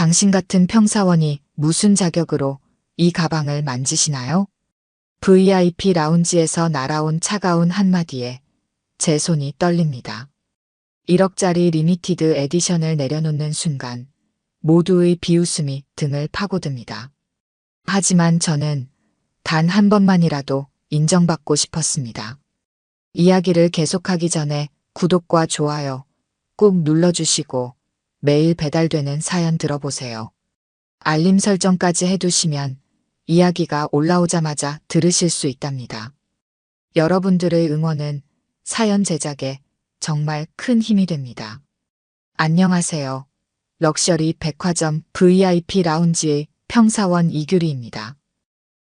당신 같은 평사원이 무슨 자격으로 이 가방을 만지시나요? VIP 라운지에서 날아온 차가운 한마디에 제 손이 떨립니다. 1억짜리 리미티드 에디션을 내려놓는 순간 모두의 비웃음이 등을 파고듭니다. 하지만 저는 단 한 번만이라도 인정받고 싶었습니다. 이야기를 계속하기 전에 구독과 좋아요 꾹 눌러주시고 매일 배달되는 사연 들어보세요. 알림 설정까지 해두시면 이야기가 올라오자마자 들으실 수 있답니다. 여러분들의 응원은 사연 제작에 정말 큰 힘이 됩니다. 안녕하세요. 럭셔리 백화점 VIP 라운지의 평사원 이규리입니다.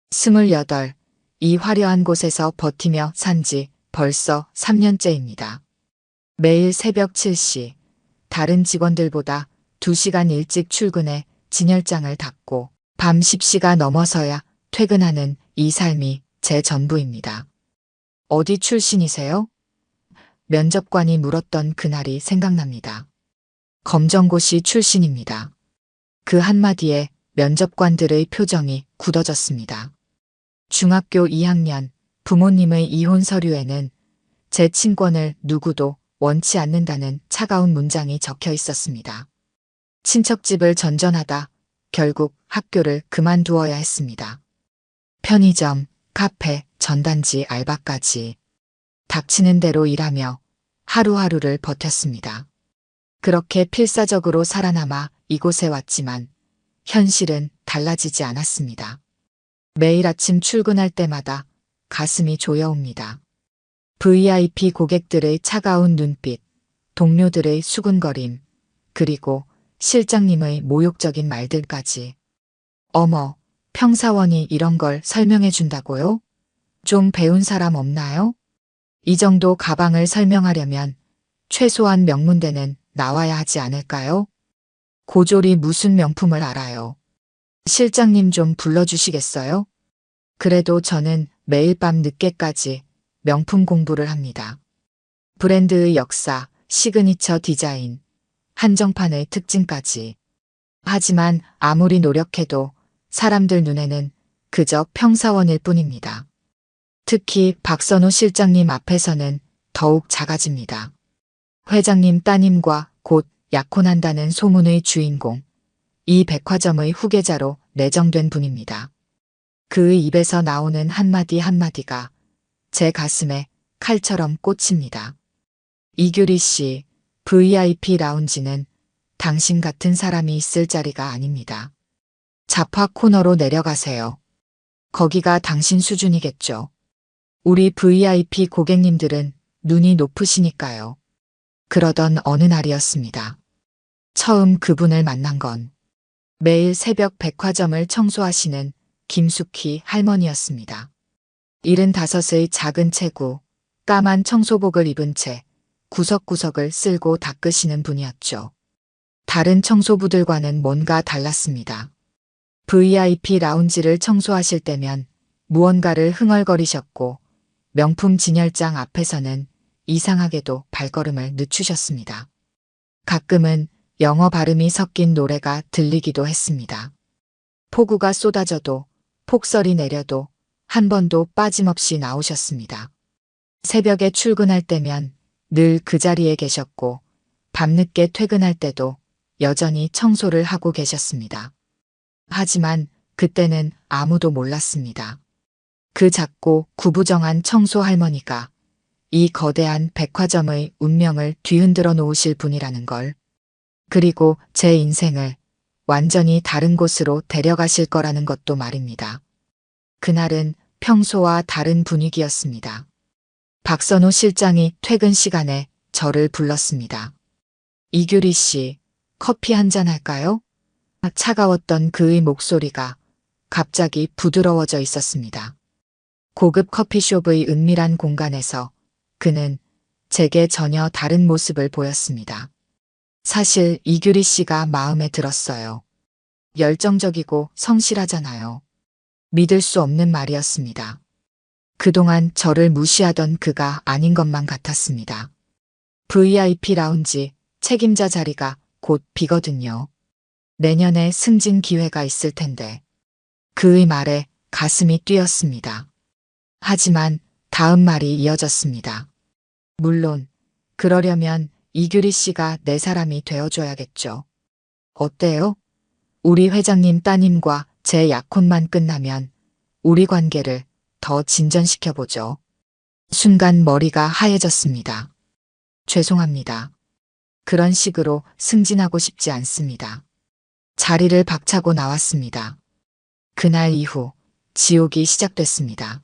28. 이 화려한 곳에서 버티며 산 지 벌써 3년째입니다. 매일 새벽 7시, 다른 직원들보다 2시간 일찍 출근해 진열장을 닫고 밤 10시가 넘어서야 퇴근하는 이 삶이 제 전부입니다. 어디 출신이세요? 면접관이 물었던 그날이 생각납니다. 검정고시 출신입니다. 그 한마디에 면접관들의 표정이 굳어졌습니다. 중학교 2학년 부모님의 이혼 서류에는 제 친권을 누구도 원치 않는다는 차가운 문장이 적혀 있었습니다. 친척집을 전전하다 결국 학교를 그만두어야 했습니다. 편의점, 카페, 전단지 알바까지 닥치는 대로 일하며 하루하루를 버텼습니다. 그렇게 필사적으로 살아남아 이곳에 왔지만 현실은 달라지지 않았습니다. 매일 아침 출근할 때마다 가슴이 조여옵니다. VIP 고객들의 차가운 눈빛, 동료들의 수군거림, 그리고 실장님의 모욕적인 말들까지. 어머, 평사원이 이런 걸 설명해 준다고요? 좀 배운 사람 없나요? 이 정도 가방을 설명하려면 최소한 명문대는 나와야 하지 않을까요? 고졸이 무슨 명품을 알아요? 실장님 좀 불러주시겠어요? 그래도 저는 매일 밤 늦게까지 명품 공부를 합니다. 브랜드의 역사, 시그니처 디자인, 한정판의 특징까지. 하지만 아무리 노력해도 사람들 눈에는 그저 평사원일 뿐입니다. 특히 박선호 실장님 앞에서는 더욱 작아집니다. 회장님 따님과 곧 약혼한다는 소문의 주인공. 이 백화점의 후계자로 내정된 분입니다. 그의 입에서 나오는 한마디 한마디가 제 가슴에 칼처럼 꽂힙니다. 이규리 씨, VIP 라운지는 당신 같은 사람이 있을 자리가 아닙니다. 잡화 코너로 내려가세요. 거기가 당신 수준이겠죠. 우리 VIP 고객님들은 눈이 높으시니까요. 그러던 어느 날이었습니다. 처음 그분을 만난 건 매일 새벽 백화점을 청소하시는 김숙희 할머니였습니다. 75의 작은 체구, 까만 청소복을 입은 채 구석구석을 쓸고 닦으시는 분이었죠. 다른 청소부들과는 뭔가 달랐습니다. VIP 라운지를 청소하실 때면 무언가를 흥얼거리셨고 명품 진열장 앞에서는 이상하게도 발걸음을 늦추셨습니다. 가끔은 영어 발음이 섞인 노래가 들리기도 했습니다. 폭우가 쏟아져도 폭설이 내려도 한 번도 빠짐없이 나오셨습니다. 새벽에 출근할 때면 늘 그 자리에 계셨고 밤늦게 퇴근할 때도 여전히 청소를 하고 계셨습니다. 하지만 그때는 아무도 몰랐습니다. 그 작고 구부정한 청소 할머니가 이 거대한 백화점의 운명을 뒤흔들어 놓으실 분이라는 걸. 그리고 제 인생을 완전히 다른 곳으로 데려가실 거라는 것도 말입니다. 그날은 평소와 다른 분위기였습니다. 박선호 실장이 퇴근 시간에 저를 불렀습니다. 이규리 씨, 커피 한 잔 할까요? 차가웠던 그의 목소리가 갑자기 부드러워져 있었습니다. 고급 커피숍의 은밀한 공간에서 그는 제게 전혀 다른 모습을 보였습니다. 사실 이규리 씨가 마음에 들었어요. 열정적이고 성실하잖아요. 믿을 수 없는 말이었습니다. 그동안 저를 무시하던 그가 아닌 것만 같았습니다. VIP 라운지 책임자 자리가 곧 비거든요. 내년에 승진 기회가 있을 텐데. 그의 말에 가슴이 뛰었습니다. 하지만 다음 말이 이어졌습니다. 물론, 그러려면 이규리 씨가 내 사람이 되어줘야겠죠. 어때요? 우리 회장님 따님과 제 약혼만 끝나면 우리 관계를 더 진전시켜보죠. 순간 머리가 하얘졌습니다. 죄송합니다. 그런 식으로 승진하고 싶지 않습니다. 자리를 박차고 나왔습니다. 그날 이후 지옥이 시작됐습니다.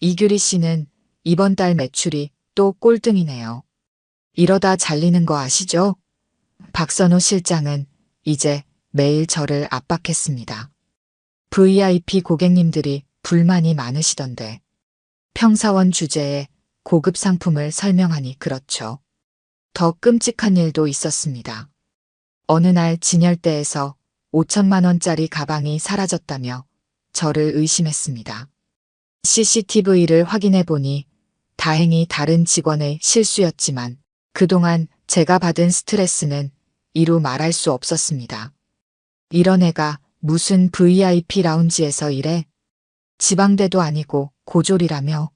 이규리 씨는 이번 달 매출이 또 꼴등이네요. 이러다 잘리는 거 아시죠? 박선호 실장은 이제 매일 저를 압박했습니다. VIP 고객님들이 불만이 많으시던데 평사원 주제에 고급 상품을 설명하니 그렇죠. 더 끔찍한 일도 있었습니다. 어느 날 진열대에서 5천만 원짜리 가방이 사라졌다며 저를 의심했습니다. CCTV를 확인해 보니 다행히 다른 직원의 실수였지만 그동안 제가 받은 스트레스는 이루 말할 수 없었습니다. 이런 애가 무슨 VIP 라운지에서 일해? 지방대도 아니고 고졸이라며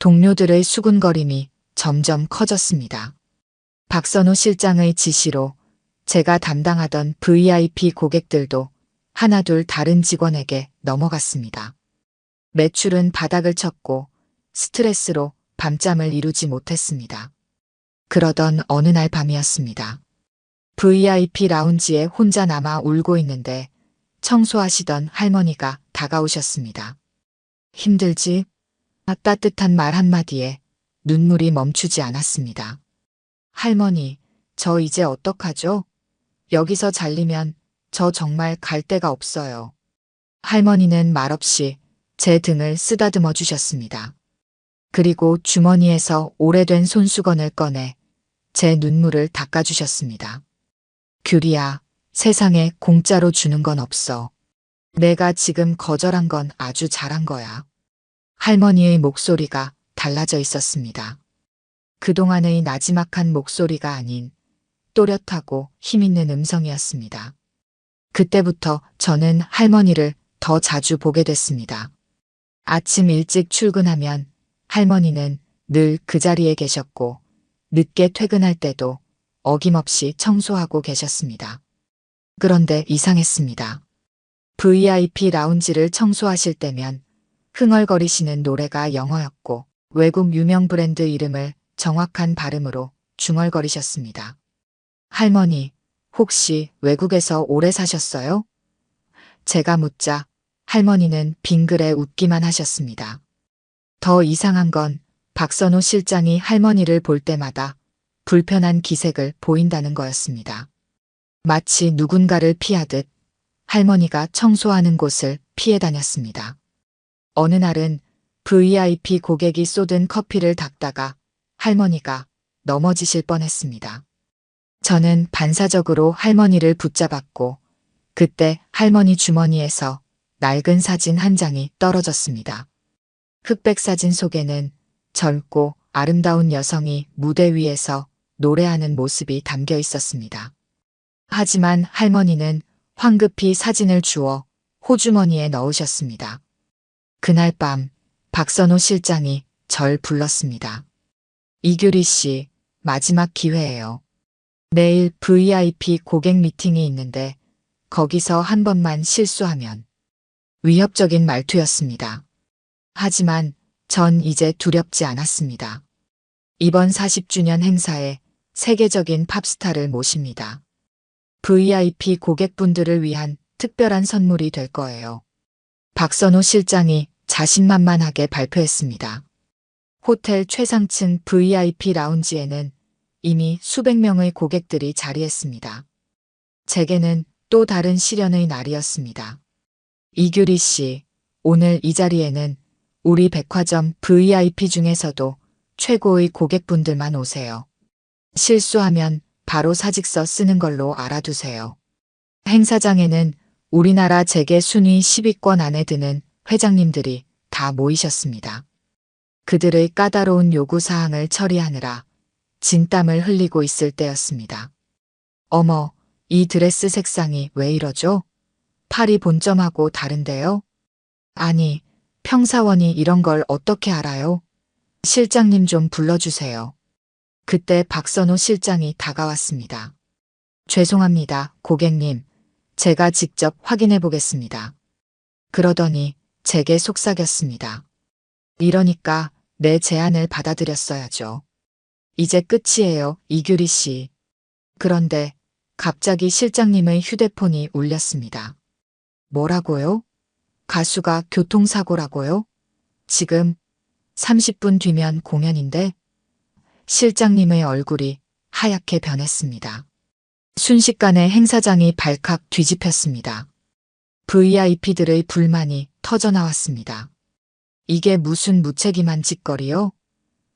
동료들의 수군거림이 점점 커졌습니다. 박선우 실장의 지시로 제가 담당하던 VIP 고객들도 하나둘 다른 직원에게 넘어갔습니다. 매출은 바닥을 쳤고 스트레스로 밤잠을 이루지 못했습니다. 그러던 어느 날 밤이었습니다. VIP 라운지에 혼자 남아 울고 있는데 청소하시던 할머니가 다가오셨습니다. 힘들지? 아, 따뜻한 말 한마디에 눈물이 멈추지 않았습니다. 할머니, 저 이제 어떡하죠? 여기서 잘리면 저 정말 갈 데가 없어요. 할머니는 말없이 제 등을 쓰다듬어 주셨습니다. 그리고 주머니에서 오래된 손수건을 꺼내 제 눈물을 닦아주셨습니다. 규리야, 세상에 공짜로 주는 건 없어. 내가 지금 거절한 건 아주 잘한 거야. 할머니의 목소리가 달라져 있었습니다. 그동안의 나지막한 목소리가 아닌 또렷하고 힘있는 음성이었습니다. 그때부터 저는 할머니를 더 자주 보게 됐습니다. 아침 일찍 출근하면 할머니는 늘 그 자리에 계셨고 늦게 퇴근할 때도 어김없이 청소하고 계셨습니다. 그런데 이상했습니다. VIP 라운지를 청소하실 때면 흥얼거리시는 노래가 영어였고 외국 유명 브랜드 이름을 정확한 발음으로 중얼거리셨습니다. 할머니, 혹시 외국에서 오래 사셨어요? 제가 묻자 할머니는 빙그레 웃기만 하셨습니다. 더 이상한 건 박선호 실장이 할머니를 볼 때마다 불편한 기색을 보인다는 거였습니다. 마치 누군가를 피하듯 할머니가 청소하는 곳을 피해 다녔습니다. 어느 날은 VIP 고객이 쏟은 커피를 닦다가 할머니가 넘어지실 뻔했습니다. 저는 반사적으로 할머니를 붙잡았고 그때 할머니 주머니에서 낡은 사진 한 장이 떨어졌습니다. 흑백 사진 속에는 젊고 아름다운 여성이 무대 위에서 노래하는 모습이 담겨 있었습니다. 하지만 할머니는 황급히 사진을 주워 호주머니에 넣으셨습니다. 그날 밤 박선호 실장이 절 불렀습니다. 이규리 씨, 마지막 기회예요. 내일 VIP 고객 미팅이 있는데 거기서 한 번만 실수하면 위협적인 말투였습니다. 하지만 전 이제 두렵지 않았습니다. 이번 40주년 행사에 세계적인 팝스타를 모십니다. VIP 고객분들을 위한 특별한 선물이 될 거예요. 박선호 실장이 자신만만하게 발표했습니다. 호텔 최상층 VIP 라운지에는 이미 수백 명의 고객들이 자리했습니다. 제게는 또 다른 시련의 날이었습니다. 이규리 씨, 오늘 이 자리에는 우리 백화점 VIP 중에서도 최고의 고객분들만 오세요. 실수하면 바로 사직서 쓰는 걸로 알아두세요. 행사장에는 우리나라 재계 순위 10위권 안에 드는 회장님들이 다 모이셨습니다. 그들의 까다로운 요구사항을 처리하느라 진땀을 흘리고 있을 때였습니다. 어머, 이 드레스 색상이 왜 이러죠? 팔이 본점하고 다른데요? 아니, 평사원이 이런 걸 어떻게 알아요? 실장님 좀 불러주세요. 그때 박선호 실장이 다가왔습니다. 죄송합니다, 고객님. 제가 직접 확인해 보겠습니다. 그러더니 제게 속삭였습니다. 이러니까 내 제안을 받아들였어야죠. 이제 끝이에요, 이규리 씨. 그런데 갑자기 실장님의 휴대폰이 울렸습니다. 뭐라고요? 가수가 교통사고라고요? 지금 30분 뒤면 공연인데 실장님의 얼굴이 하얗게 변했습니다. 순식간에 행사장이 발칵 뒤집혔습니다. VIP들의 불만이 터져나왔습니다. 이게 무슨 무책임한 짓거리요?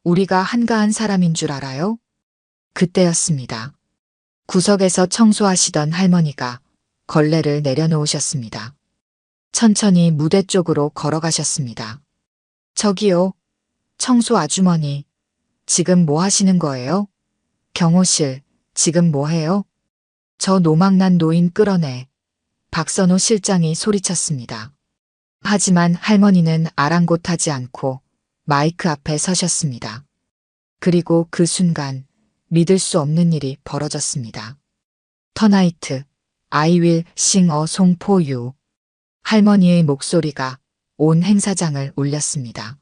우리가 한가한 사람인 줄 알아요? 그때였습니다. 구석에서 청소하시던 할머니가 걸레를 내려놓으셨습니다. 천천히 무대 쪽으로 걸어가셨습니다. 저기요, 청소 아주머니. 지금 뭐 하시는 거예요? 경호실, 지금 뭐 해요? 저 노망난 노인 끌어내. 박선호 실장이 소리쳤습니다. 하지만 할머니는 아랑곳하지 않고 마이크 앞에 서셨습니다. 그리고 그 순간 믿을 수 없는 일이 벌어졌습니다. 터나이트, song for you. 할머니의 목소리가 온 행사장을 울렸습니다.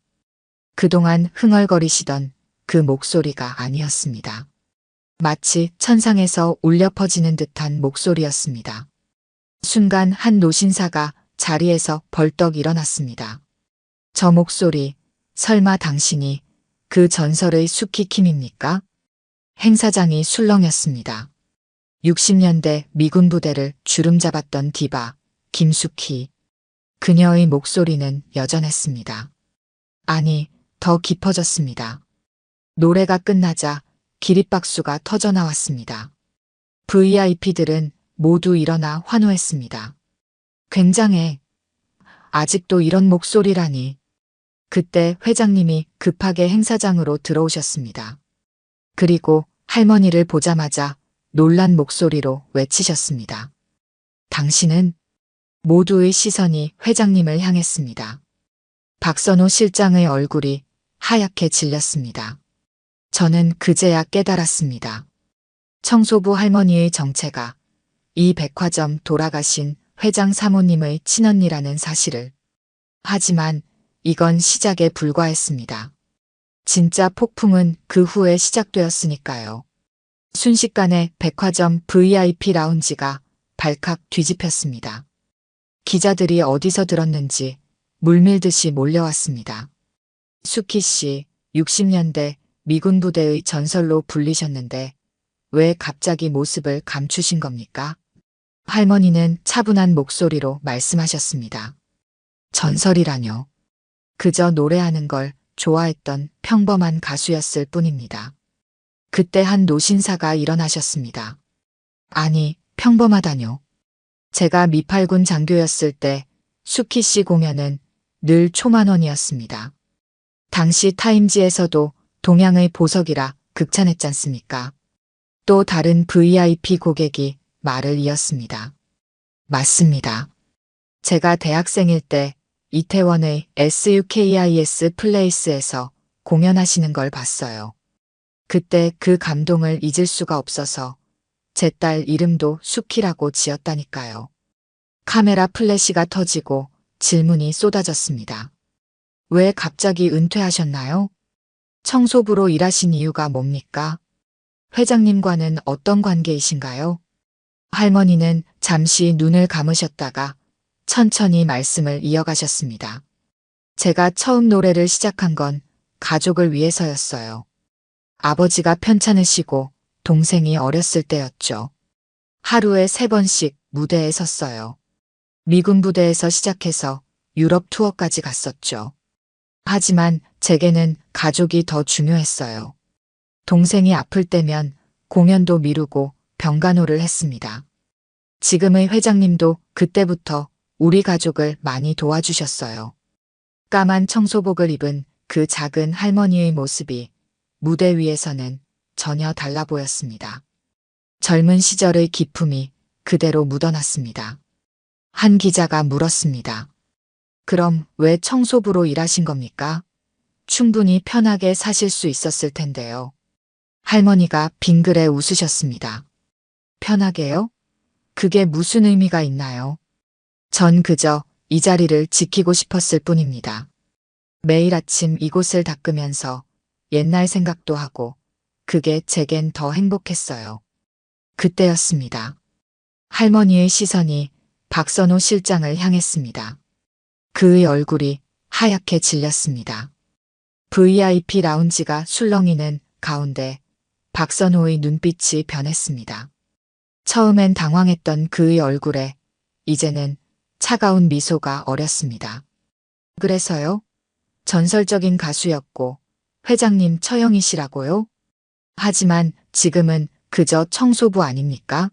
그동안 흥얼거리시던 그 목소리가 아니었습니다. 마치 천상에서 울려 퍼지는 듯한 목소리였습니다. 순간 한 노신사가 자리에서 벌떡 일어났습니다. 저 목소리, 설마 당신이 그 전설의 수키킴입니까? 행사장이 술렁였습니다. 60년대 미군 부대를 주름 잡았던 디바, 김숙희. 그녀의 목소리는 여전했습니다. 아니, 더 깊어졌습니다. 노래가 끝나자 기립박수가 터져 나왔습니다. VIP들은 모두 일어나 환호했습니다. 굉장해. 아직도 이런 목소리라니. 그때 회장님이 급하게 행사장으로 들어오셨습니다. 그리고 할머니를 보자마자 놀란 목소리로 외치셨습니다. 당신은 모두의 시선이 회장님을 향했습니다. 박선호 실장의 얼굴이 하얗게 질렸습니다. 저는 그제야 깨달았습니다. 청소부 할머니의 정체가 이 백화점 돌아가신 회장 사모님의 친언니라는 사실을. 하지만 이건 시작에 불과했습니다. 진짜 폭풍은 그 후에 시작되었으니까요. 순식간에 백화점 VIP 라운지가 발칵 뒤집혔습니다. 기자들이 어디서 들었는지 물밀듯이 몰려왔습니다. 수키 씨, 60년대 미군 부대의 전설로 불리셨는데 왜 갑자기 모습을 감추신 겁니까? 할머니는 차분한 목소리로 말씀하셨습니다. 전설이라뇨. 그저 노래하는 걸 좋아했던 평범한 가수였을 뿐입니다. 그때 한 노신사가 일어나셨습니다. 아니, 평범하다뇨. 제가 미팔군 장교였을 때 수키 씨 공연은 늘 초만 원이었습니다. 당시 타임지에서도 동양의 보석이라 극찬했잖습니까? 또 다른 VIP 고객이 말을 이었습니다. 맞습니다. 제가 대학생일 때 이태원의 SUKIS 플레이스에서 공연하시는 걸 봤어요. 그때 그 감동을 잊을 수가 없어서 제 딸 이름도 수키라고 지었다니까요. 카메라 플래시가 터지고 질문이 쏟아졌습니다. 왜 갑자기 은퇴하셨나요? 청소부로 일하신 이유가 뭡니까? 회장님과는 어떤 관계이신가요? 할머니는 잠시 눈을 감으셨다가 천천히 말씀을 이어가셨습니다. 제가 처음 노래를 시작한 건 가족을 위해서였어요. 아버지가 편찮으시고 동생이 어렸을 때였죠. 하루에 세 번씩 무대에 섰어요. 미군 부대에서 시작해서 유럽 투어까지 갔었죠. 하지만 제게는 가족이 더 중요했어요. 동생이 아플 때면 공연도 미루고 병간호를 했습니다. 지금의 회장님도 그때부터 우리 가족을 많이 도와주셨어요. 까만 청소복을 입은 그 작은 할머니의 모습이 무대 위에서는 전혀 달라 보였습니다. 젊은 시절의 기품이 그대로 묻어놨습니다. 한 기자가 물었습니다. 그럼 왜 청소부로 일하신 겁니까? 충분히 편하게 사실 수 있었을 텐데요. 할머니가 빙그레 웃으셨습니다. 편하게요? 그게 무슨 의미가 있나요? 전 그저 이 자리를 지키고 싶었을 뿐입니다. 매일 아침 이곳을 닦으면서 옛날 생각도 하고 그게 제겐 더 행복했어요. 그때였습니다. 할머니의 시선이 박선호 실장을 향했습니다. 그의 얼굴이 하얗게 질렸습니다. VIP 라운지가 술렁이는 가운데 박선호의 눈빛이 변했습니다. 처음엔 당황했던 그의 얼굴에 이제는 차가운 미소가 어렸습니다. 그래서요? 전설적인 가수였고 회장님 처형이시라고요? 하지만 지금은 그저 청소부 아닙니까?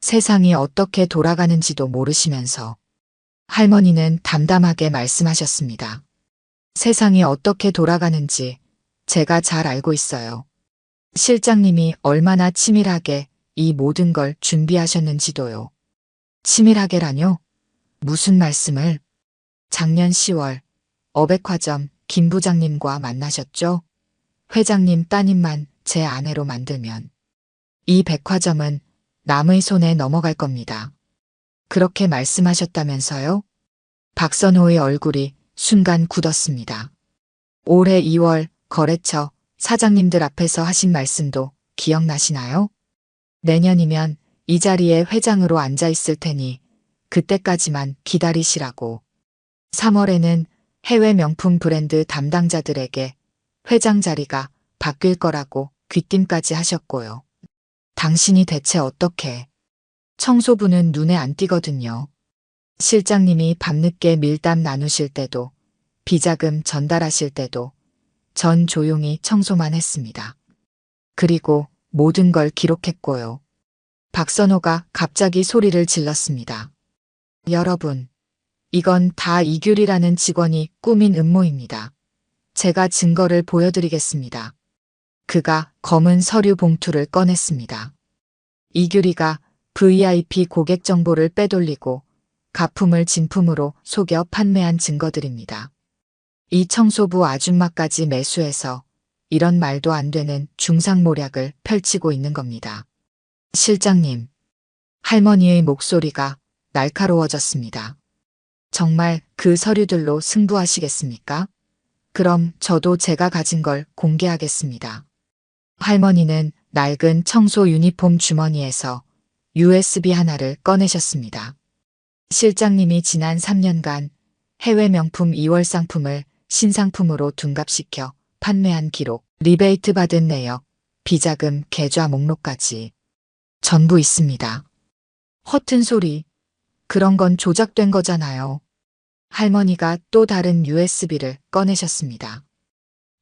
세상이 어떻게 돌아가는지도 모르시면서 할머니는 담담하게 말씀하셨습니다. 세상이 어떻게 돌아가는지 제가 잘 알고 있어요. 실장님이 얼마나 치밀하게 이 모든 걸 준비하셨는지도요. 치밀하게라뇨? 무슨 말씀을? 작년 10월 어백화점 김 부장님과 만나셨죠? 회장님 따님만 제 아내로 만들면 이 백화점은 남의 손에 넘어갈 겁니다. 그렇게 말씀하셨다면서요? 박선호의 얼굴이 순간 굳었습니다. 올해 2월 거래처 사장님들 앞에서 하신 말씀도 기억나시나요? 내년이면 이 자리에 회장으로 앉아 있을 테니 그때까지만 기다리시라고. 3월에는 해외 명품 브랜드 담당자들에게 회장 자리가 바뀔 거라고 귀띔까지 하셨고요. 당신이 대체 어떻게 청소부는 눈에 안 띄거든요. 실장님이 밤늦게 밀담 나누실 때도 비자금 전달하실 때도 전 조용히 청소만 했습니다. 그리고 모든 걸 기록했고요. 박선호가 갑자기 소리를 질렀습니다. 여러분, 이건 다 이규리라는 직원이 꾸민 음모입니다. 제가 증거를 보여드리겠습니다. 그가 검은 서류 봉투를 꺼냈습니다. 이규리가 VIP 고객 정보를 빼돌리고 가품을 진품으로 속여 판매한 증거들입니다. 이 청소부 아줌마까지 매수해서 이런 말도 안 되는 중상모략을 펼치고 있는 겁니다. 실장님, 할머니의 목소리가 날카로워졌습니다. 정말 그 서류들로 승부하시겠습니까? 그럼 저도 제가 가진 걸 공개하겠습니다. 할머니는 낡은 청소 유니폼 주머니에서 USB 하나를 꺼내셨습니다. 실장님이 지난 3년간 해외 명품 2월 상품을 신상품으로 둔갑시켜 판매한 기록, 리베이트 받은 내역, 비자금 계좌 목록까지 전부 있습니다. 허튼 소리. 그런 건 조작된 거잖아요. 할머니가 또 다른 USB를 꺼내셨습니다.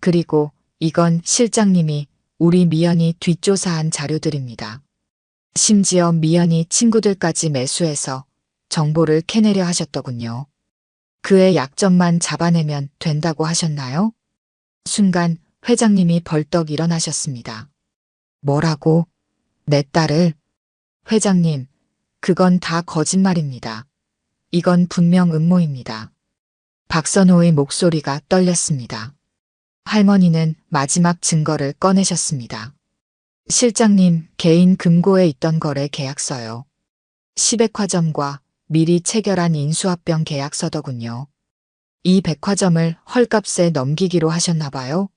그리고 이건 실장님이 우리 미연이 뒷조사한 자료들입니다. 심지어 미연이 친구들까지 매수해서 정보를 캐내려 하셨더군요. 그의 약점만 잡아내면 된다고 하셨나요? 순간 회장님이 벌떡 일어나셨습니다. 뭐라고? 내 딸을? 회장님, 그건 다 거짓말입니다. 이건 분명 음모입니다. 박선호의 목소리가 떨렸습니다. 할머니는 마지막 증거를 꺼내셨습니다. 실장님 개인 금고에 있던 거래 계약서요. 시백화점과 미리 체결한 인수합병 계약서더군요. 이 백화점을 헐값에 넘기기로 하셨나 봐요.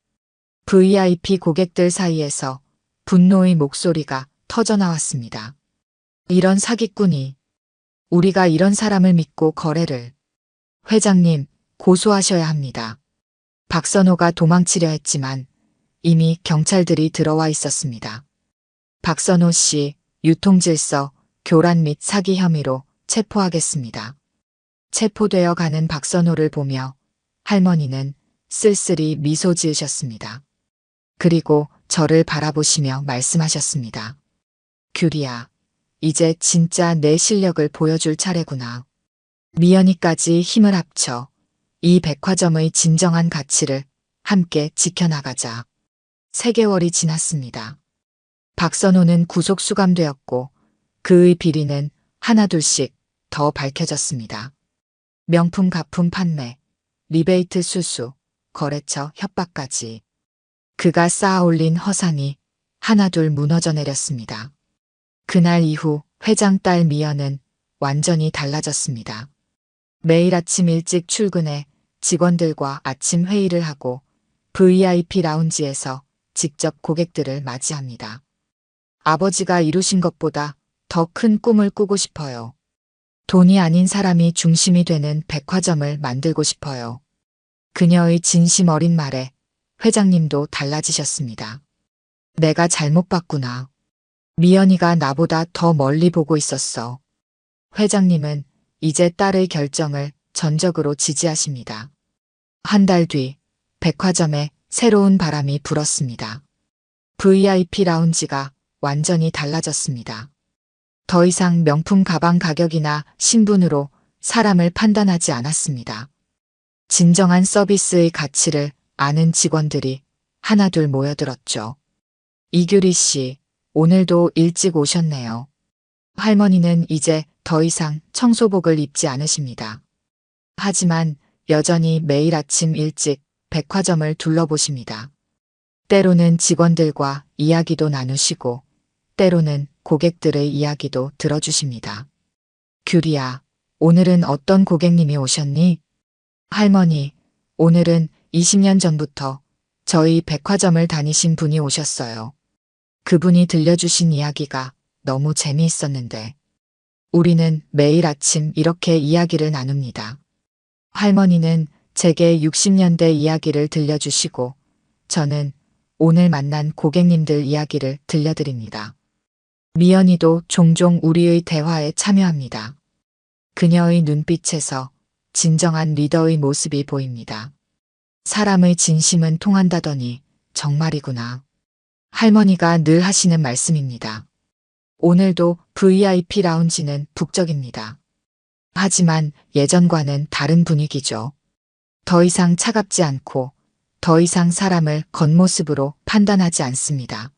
VIP 고객들 사이에서 분노의 목소리가 터져나왔습니다. 이런 사기꾼이 우리가 이런 사람을 믿고 거래를 회장님 고소하셔야 합니다. 박선호가 도망치려 했지만 이미 경찰들이 들어와 있었습니다. 박선호 씨 유통질서 교란 및 사기 혐의로 체포하겠습니다. 체포되어 가는 박선호를 보며 할머니는 쓸쓸히 미소 지으셨습니다. 그리고 저를 바라보시며 말씀하셨습니다. 규리야, 이제 진짜 내 실력을 보여줄 차례구나. 미연이까지 힘을 합쳐 이 백화점의 진정한 가치를 함께 지켜나가자. 3개월이 지났습니다. 박선호는 구속 수감되었고 그의 비리는 하나둘씩 더 밝혀졌습니다. 명품 가품 판매, 리베이트 수수, 거래처 협박까지. 그가 쌓아 올린 허상이 하나둘 무너져 내렸습니다. 그날 이후 회장 딸 미연은 완전히 달라졌습니다. 매일 아침 일찍 출근해 직원들과 아침 회의를 하고 VIP 라운지에서 직접 고객들을 맞이합니다. 아버지가 이루신 것보다 더 큰 꿈을 꾸고 싶어요. 돈이 아닌 사람이 중심이 되는 백화점을 만들고 싶어요. 그녀의 진심 어린 말에 회장님도 달라지셨습니다. 내가 잘못 봤구나. 미연이가 나보다 더 멀리 보고 있었어. 회장님은 이제 딸의 결정을 전적으로 지지하십니다. 한 달 뒤 백화점에 새로운 바람이 불었습니다. VIP 라운지가 완전히 달라졌습니다. 더 이상 명품 가방 가격이나 신분으로 사람을 판단하지 않았습니다. 진정한 서비스의 가치를 아는 직원들이 하나둘 모여들었죠. 이규리 씨, 오늘도 일찍 오셨네요. 할머니는 이제 더 이상 청소복을 입지 않으십니다. 하지만 여전히 매일 아침 일찍 백화점을 둘러보십니다. 때로는 직원들과 이야기도 나누시고, 때로는 고객들의 이야기도 들어주십니다. 규리야, 오늘은 어떤 고객님이 오셨니? 할머니, 오늘은 20년 전부터 저희 백화점을 다니신 분이 오셨어요. 그분이 들려주신 이야기가 너무 재미있었는데, 우리는 매일 아침 이렇게 이야기를 나눕니다. 할머니는 제게 60년대 이야기를 들려주시고, 저는 오늘 만난 고객님들 이야기를 들려드립니다. 미연이도 종종 우리의 대화에 참여합니다. 그녀의 눈빛에서 진정한 리더의 모습이 보입니다. 사람의 진심은 통한다더니 정말이구나. 할머니가 늘 하시는 말씀입니다. 오늘도 VIP 라운지는 북적입니다. 하지만 예전과는 다른 분위기죠. 더 이상 차갑지 않고 더 이상 사람을 겉모습으로 판단하지 않습니다.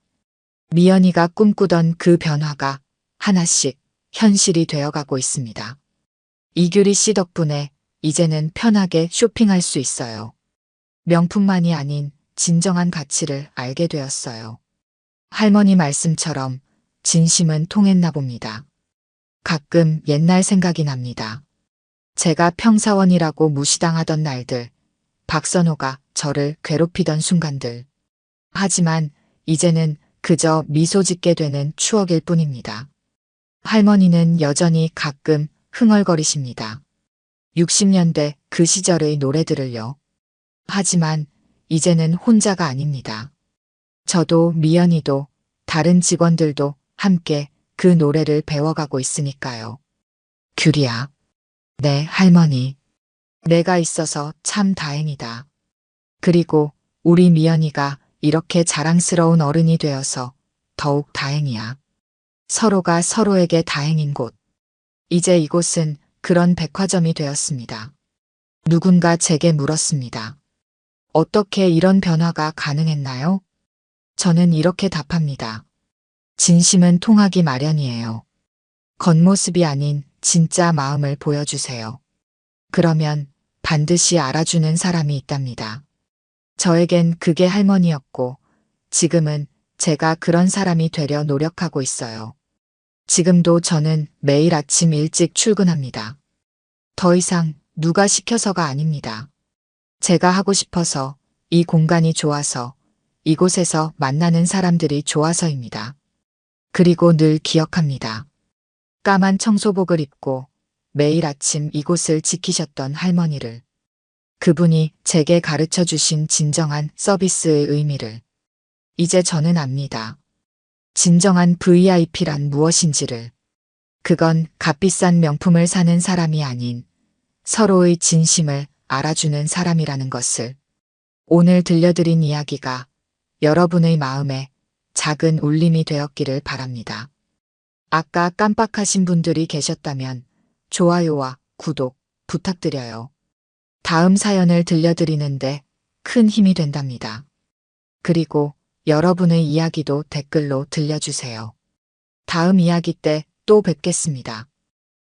미연이가 꿈꾸던 그 변화가 하나씩 현실이 되어가고 있습니다. 이규리 씨 덕분에 이제는 편하게 쇼핑할 수 있어요. 명품만이 아닌 진정한 가치를 알게 되었어요. 할머니 말씀처럼 진심은 통했나 봅니다. 가끔 옛날 생각이 납니다. 제가 평사원이라고 무시당하던 날들, 박선호가 저를 괴롭히던 순간들. 하지만 이제는 그저 미소 짓게 되는 추억일 뿐입니다. 할머니는 여전히 가끔 흥얼거리십니다. 60년대 그 시절의 노래들을요. 하지만 이제는 혼자가 아닙니다. 저도 미연이도 다른 직원들도 함께 그 노래를 배워가고 있으니까요. 규리야. 네, 할머니. 내가 있어서 참 다행이다. 그리고 우리 미연이가 이렇게 자랑스러운 어른이 되어서 더욱 다행이야. 서로가 서로에게 다행인 곳. 이제 이곳은 그런 백화점이 되었습니다. 누군가 제게 물었습니다. 어떻게 이런 변화가 가능했나요? 저는 이렇게 답합니다. 진심은 통하기 마련이에요. 겉모습이 아닌 진짜 마음을 보여주세요. 그러면 반드시 알아주는 사람이 있답니다. 저에겐 그게 할머니였고 지금은 제가 그런 사람이 되려 노력하고 있어요. 지금도 저는 매일 아침 일찍 출근합니다. 더 이상 누가 시켜서가 아닙니다. 제가 하고 싶어서 이 공간이 좋아서 이곳에서 만나는 사람들이 좋아서입니다. 그리고 늘 기억합니다. 까만 청소복을 입고 매일 아침 이곳을 지키셨던 할머니를. 그분이 제게 가르쳐 주신 진정한 서비스의 의미를. 이제 저는 압니다. 진정한 VIP란 무엇인지를. 그건 값비싼 명품을 사는 사람이 아닌 서로의 진심을 알아주는 사람이라는 것을. 오늘 들려드린 이야기가 여러분의 마음에 작은 울림이 되었기를 바랍니다. 아까 깜빡하신 분들이 계셨다면 좋아요와 구독 부탁드려요. 다음 사연을 들려드리는데 큰 힘이 된답니다. 그리고 여러분의 이야기도 댓글로 들려주세요. 다음 이야기 때 또 뵙겠습니다.